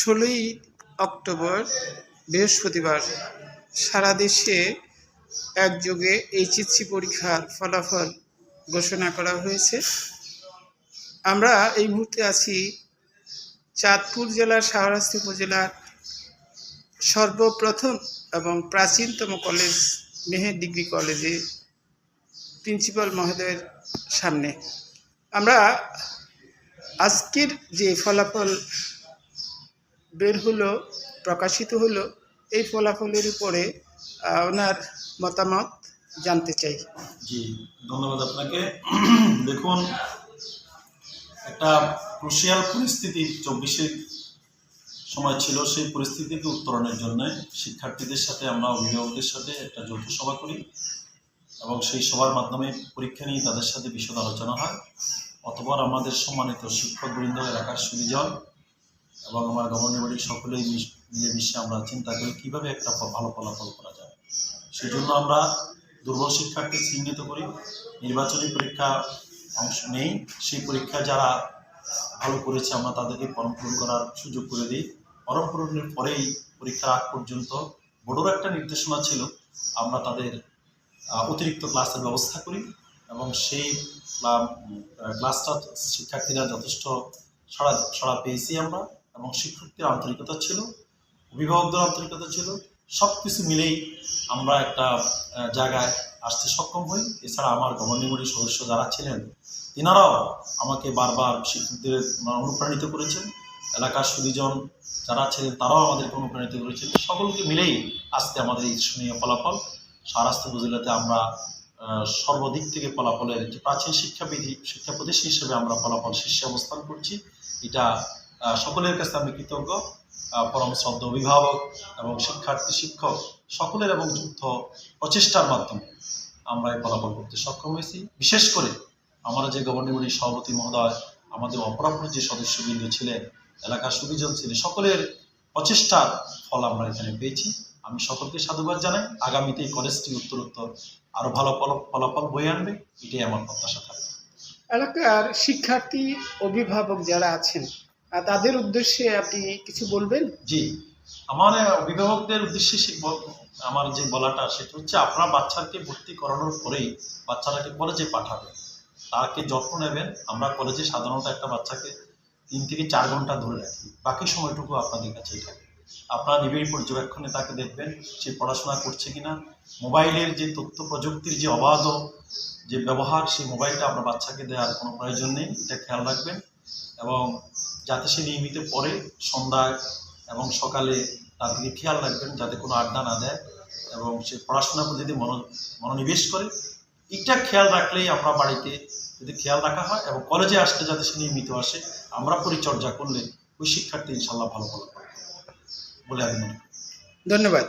ষোলোই অক্টোবর, বৃহস্পতিবার, সারা দেশে একযোগে এইচএসসি পরীক্ষার ফলাফল ঘোষণা করা হয়েছে। আমরা এই মুহূর্তে আছি চাঁদপুর জেলার শাহরাস্তি উপজেলার সর্বপ্রথম এবং প্রাচীনতম কলেজ মেহের ডিগ্রি কলেজে প্রিন্সিপাল মহোদয়ের সামনে। আমরা আজকের যে ফলাফল বের হলো, প্রকাশিত হলো, এই ফলাফলের উপরে ওনার মতামত জানতে চাই। জি, ধন্যবাদ আপনাকে। দেখুন, একটা ক্রুশিয়াল পরিস্থিতি চব্বিশের সময় ছিল, সেই পরিস্থিতিকে উত্তরণের জন্য শিক্ষার্থীদের সাথে আমরা, অভিভাবকদের সাথে একটা যৌথ সভা করি এবং সেই সভার মাধ্যমে পরীক্ষা নিয়ে তাদের সাথে বিশদ আলোচনা হয়। অথবা আমাদের সম্মানিত শিক্ষকবৃন্দ এলাকার সুবিজন এবং আমার গভর্নর বাড়ির সকলেই মিশ- মিলেমিশে আমরা চিন্তা করি কীভাবে একটা ভালো ফলাফল করা যায়? সেজন্য আমরা দুর্বল শিক্ষার্থী চিহ্নিত করি। নির্বাচনী পরীক্ষা অংশ নেই। সেই পরীক্ষা যারা ভালো করেছে, আমরা তাদেরকে ফর্ম পূরণ করার সুযোগ করে দিই। ফর্ম পূরণের পরেই পরীক্ষার আগ পর্যন্ত বোর্ডের একটা নির্দেশনা ছিল, আমরা তাদের অতিরিক্ত ক্লাসের ব্যবস্থা করি এবং সেই ক্লা- ক্লাসটা শিক্ষার্থীরা যথেষ্ট সাড়া সাড়া পেয়েছি আমরা। এবং শিক্ষকদের আন্তরিকতা ছিল, অভিভাবকদের আন্তরিকতা ছিল সব কিছু মিলেই আমরা একটা জায়গায় আসতে সক্ষম হই। এছাড়া আমার গভর্নিং বডির সদস্য যারা ছিলেন, তিনারাও আমাকে বারবার শিক্ষকদের অনুপ্রাণিত করেছেন। এলাকার সুদীজন যারা ছিলেন, তারাও আমাদেরকে অনুপ্রাণিত করেছেন। সকলকে মিলেই আজকে আমাদের ঈর্ষণীয় ফলাফল সারাস্ত উপজেলাতে আমরা সর্বদিক থেকে ফলাফলের যে প্রাচীন শিক্ষাবিধি শিক্ষা প্রতিষ্ঠান হিসেবে আমরা ফলাফল শীর্ষে অবস্থান করছি। এটা সকলের কাছে আমি কৃতজ্ঞ পরম শ্রদ্ধ অভিভাবক এবং শিক্ষার্থী, শিক্ষক সকলের এবং যুদ্ধ প্রচেষ্টার মাধ্যমে আমরা এই ফলাফল করতে সক্ষম হয়েছি। বিশেষ করে আমরা যে গভর্নিং বডির সভাপতি মহোদয়, আমাদের অপরাপর যে সদস্যবৃন্দ ছিলেন, এলাকার সুবিজন ছিলেন, সকলের প্রচেষ্টার ফল আমরা এখানে পেয়েছি। আমি সকলকে সাধুবাদ জানাই। আগামীতে এই কলেজটি উত্তরোত্তর আরও ভালো ফল- ফলাফল বয়ে আনবে, এটাই আমার প্রত্যাশা থাকবে। এলাকার শিক্ষার্থী, অভিভাবক যারা আছেন তাদের উদ্দেশ্যে আপনি কিছু বলবেন? জি। আমার অভিভাবকদের উদ্দেশ্যে আমার যে বলাটা, সেটা হচ্ছে আপনার বাচ্চাকে ভর্তি করানোর পরেই বাচ্চাটাকে কলেজে পাঠাবেন তাকে যত্ন নেবেন। আমরা কলেজে সাধারণত একটা বাচ্চাকে তিন থেকে চার ঘণ্টা ধরে রাখি। বাকি সময়টুকু আপনাদের কাছেই থাকে। আপনারা নিবিড় পর্যবেক্ষণে তাকে দেখবেন, সে পড়াশোনা করছে কিনা। মোবাইলের যে তথ্য প্রযুক্তির যে অবাধ যে ব্যবহার, সেই মোবাইলটা আপনার বাচ্চাকে দেওয়ার কোনো প্রয়োজন নেই। এটা খেয়াল রাখবেন। এবং যাতে সে নিয়মিত পড়ে সন্ধ্যায় এবং সকালে তার দিকে খেয়াল রাখবেন যাতে কোনো আড্ডা না দেয় এবং সে পড়াশোনার প্রতি যদি মনো মনোনিবেশ করে এটা খেয়াল রাখলেই আমরা বাড়িতে যদি খেয়াল রাখা হয় এবং কলেজে আসতে যাতে সে নিয়মিত আসে আমরা পরিচর্যা করলে ওই শিক্ষার্থী ইনশাল্লাহ ভালো ফলাফল বলে আমি মনে করি। ধন্যবাদ।